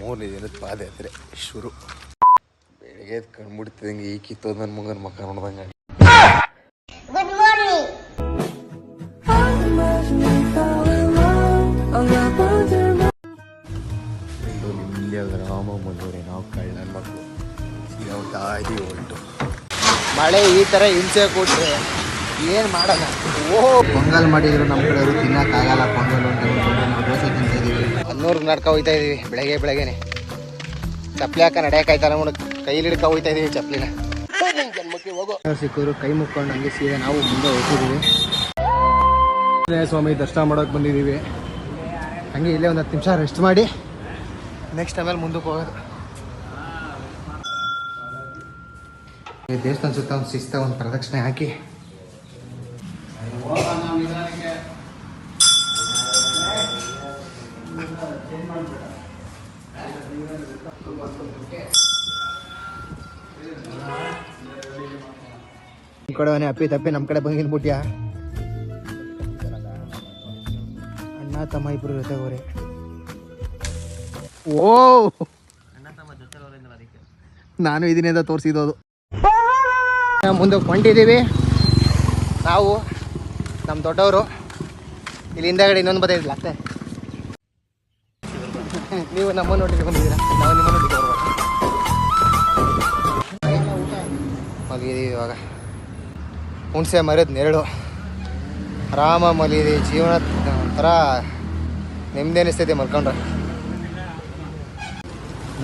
ಮೂರನೇ ದಿನದ ಪಾದಯಾತ್ರೆ ಶುರು. ಬೆಳಗ್ಗೆ ಎದ್ದು ಕಣ್ಬಿಡ್ತಿದಂಗೆ ಈ ಕಿತ್ತೋದ್ ನನ್ನ ಮಗನ ಮಕ್ಕ ನೋಡ್ದಂಗೆ ರಾಮ ಮನೋರೆ ನಾವು ಕಳ್ಳ ನನ್ನ ಮಕ್ಕಳು ಹೊರಟು ಮಳೆ ಈ ಥರ ಹಿಂಸೆ ಕೊಟ್ಟರೆ ಏನು ಮಾಡಲ್ಲ. ಓ. ಪೊಂಗಲ್ ಮಾಡಿದ್ರು ನಮ್ಮ ಕಡೆ ತಿನ್ನಕ್ಕಾಗಲ್ಲ ಪೊಂಗಲ್ ಅಂತ ಹೇಳ್ಕೊಂಡು ನಾವು ದೋಸೆ ತಿಂತಾ ಹನ್ನೂರು ನಡ್ಕ ಹೋಯ್ತಾ ಇದೀವಿ ಬೆಳಗ್ಗೆ ಬೆಳಗ್ಗೆನೆ. ಚಪ್ಲಿ ಹಾಕ ನಡೆಯಕ್ಕಾಯ್ತಲ್ಲ ನಮ್ಮ ಕೈಲಿ ಹಿಡ್ಕ ಹೋಯ್ತಾ ಇದೀವಿ ಚಪ್ಪಲಿನ ಸಿಕ್ಕರು ಕೈ ಮುಕ್ಕೊಂಡು ಹಂಗೆ ಸೀದಾ ನಾವು ಮುಂದೆ ಹೋಗ್ತಿದೀವಿ. ಸ್ವಾಮಿ ದರ್ಶನ ಮಾಡೋಕೆ ಬಂದಿದ್ದೀವಿ ಹಂಗೆ ಇಲ್ಲೇ ಒಂದು ಹತ್ತು ನಿಮಿಷ ರೆಸ್ಟ್ ಮಾಡಿ. ನೆಕ್ಸ್ಟ್ ಆಮೇಲೆ ಮುಂದಕ್ಕೆ ಹೋಗೋದು. ಈ ದೇವಸ್ಥಾನ ಸುತ್ತ ಒಂದು ಶಿಸ್ತ ಒಂದು ಪ್ರದಕ್ಷಿಣೆ ಹಾಕಿ. ಈ ಕಡೆ ಅಪ್ಪಿ ತಪ್ಪಿ ನಮ್ಮ ಕಡೆ ಬಂಗಿನ ಬಿಟ್ಯಾ ಅಣ್ಣ, ತಮ್ಮ ಇಬ್ರು ಜೊತೆ ಹೋರೆ ಓ! ನಾನು ಇದೀನಿ ಅಂತ ತೋರಿಸಿದ್ದು. ಮುಂದೆ ಹೊಂಟಿದ್ದೀವಿ ನಾವು ನಮ್ಮ ದೊಡ್ಡವರು. ಇಲ್ಲಿ ಹಿಂದಗಡೆ ಇನ್ನೊಂದು ಅತ್ತೆ. ನೀವು ನಮ್ಮ ನೋಡಿ ಬಂದಿದ್ದೀರಾ? ನಾವು ನಿಮ್ಮ ನೋಡಿದ್ರೆ ಮಲಗಿದ್ದೀವಿ ಇವಾಗ. ಹುಣಸೆ ಮರದ ನೆರಳು. ಆರಾಮ ಮಲಗಿದೆ ಜೀವನ ಒಂಥರ ನೆಮ್ಮದಿ ಅನಿಸ್ತೈತಿ ಮಲ್ಕೊಂಡ್ರೆ.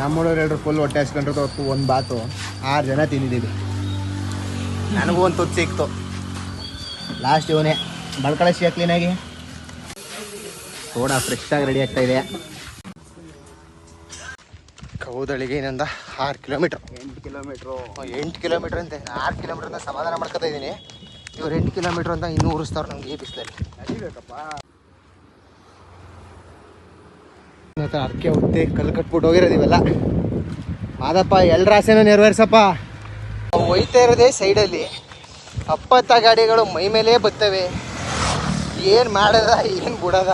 ನಮ್ಮೊಳಗೆ ಎಲ್ಲರೂ ಫುಲ್ ಹೊಟ್ಟೆ ಹಚ್ಕೊಂಡ್ರೆ ಹೊತ್ತು ಒಂದು ಬಾತು. ಆರು ಜನ ತಿಂದಿದ್ದೀವಿ. ನನಗೂ ಒಂದು ತುತ್ತು ಸಿಕ್ತು. ಲಾಸ್ಟ್ ಇವನೇ. ಬಳ್ಕಳಿಸಿ ಕ್ಲೀನಾಗಿ ಸೋಡಾ ಫ್ರೆಶ್ ಆಗಿ ರೆಡಿ ಆಗ್ತಾ ಇದೆ. ಕೌದಳಿಗೆ ಏನಂದ ಆರು ಕಿಲೋಮೀಟ್ರ್. ಎಂಟು ಕಿಲೋಮೀಟ್ರು. ಎಂಟು ಕಿಲೋಮೀಟ್ರ್ ಅಂತೆ. ಆರು ಕಿಲೋಮೀಟ್ರ್ ಅಂತ ಸಮಾಧಾನ ಮಾಡ್ಕೊತಾ ಇದ್ದೀನಿ. ಇವ್ರು ಎಂಟು ಕಿಲೋಮೀಟ್ರ್ ಅಂತ ಇನ್ನೂ ಉರಿಸ್ತಾವ್ರು ನಮ್ಗೆ ಈ ಬಿಸಿಲಲ್ಲಿ. ಅರ್ಕೆ ಹೊತ್ತೆ ಕಲ್ಲು ಕಟ್ಬಿಟ್ಟು ಹೋಗಿರೋದಿವೆಲ್ಲ ಮಾದಪ್ಪ ಎಲ್ಲರ ಆಸೆನ ನೆರವೇರ್ಸಪ್ಪ. ಒಯ್ತಾ ಇರೋದೇ ಸೈಡಲ್ಲಿ. ಅಪ್ಪತ್ತ ಗಾಡಿಗಳು ಮೈ ಮೇಲೆ ಬರ್ತವೆ ಏನು ಮಾಡದ ಏನು ಬಿಡದ.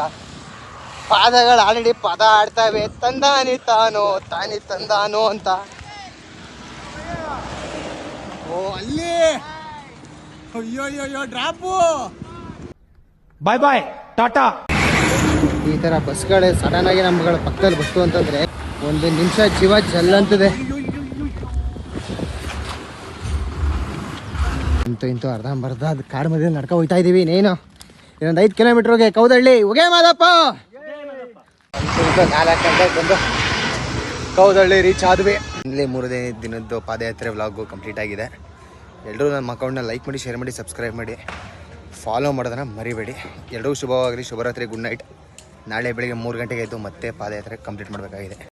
ಪಾದಗಳು ಆಲ್ರೆಡಿ ಪದ ಆಡ್ತಾವೆ ತಂದಾನಿ ತಾನೋ ತಾನಿ ತಂದಾನೋ ಅಂತ. ಓ ಅಲ್ಲಿ. ಅಯ್ಯೋ ಅಯ್ಯೋ ಡ್ರಾಪು. ಬಾಯ್ ಬಾಯ್ ಟಾಟಾ ಈ ತರ ಬಸ್ಗಳೇ ಸಡನ್ ಆಗಿ ನಮ್ಗಳ ಪಕ್ಕದಲ್ಲಿ ಬಸ್ತು ಅಂತಂದ್ರೆ ಒಂದು ನಿಮಿಷ ಜೀವ ಜಲ್ಲಂತದೆ. ಇಂತು ಇಂತು ಅರ್ಧಂಬರ್ಧ ಅದು ಕಾಡು ಮಧ್ಯದಲ್ಲಿ ನಡ್ಕೊ ಹೋಗ್ತಾ ಇದೀವಿ ಇನ್ನೇನು. ಇನ್ನೊಂದು ಐದು ಕಿಲೋಮೀಟರ್ಗೆ ಕೌದಳ್ಳಿ ಹೋಗೇ ಮಾದಪ್ಪ. ನಾಲ್ಕು ಗಂಟೆಗೆ ಬಂದು ಕೌದಳ್ಳಿ ರೀಚ್ ಆದ್ವಿ. ಇಲ್ಲಿ ಮೂರನೇ ದಿನದ್ದು ಪಾದಯಾತ್ರೆ ವ್ಲಾಗು ಕಂಪ್ಲೀಟ್ ಆಗಿದೆ. ಎಲ್ಲರೂ ನಮ್ಮ ಅಕೌಂಟ್ನ ಲೈಕ್ ಮಾಡಿ ಶೇರ್ ಮಾಡಿ ಸಬ್ಸ್ಕ್ರೈಬ್ ಮಾಡಿ. ಫಾಲೋ ಮಾಡೋದನ್ನ ಮರಿಬೇಡಿ. ಎಲ್ಲರಿಗೂ ಶುಭವಾಗಲಿ, ಶುಭರಾತ್ರಿ ಗುಡ್ ನೈಟ್ ನಾಳೆ ಬೆಳಿಗ್ಗೆ ಮೂರು ಗಂಟೆಗೆ ಇದ್ದು ಮತ್ತೆ ಪಾದಯಾತ್ರೆ ಕಂಪ್ಲೀಟ್ ಮಾಡಬೇಕಾಗಿದೆ.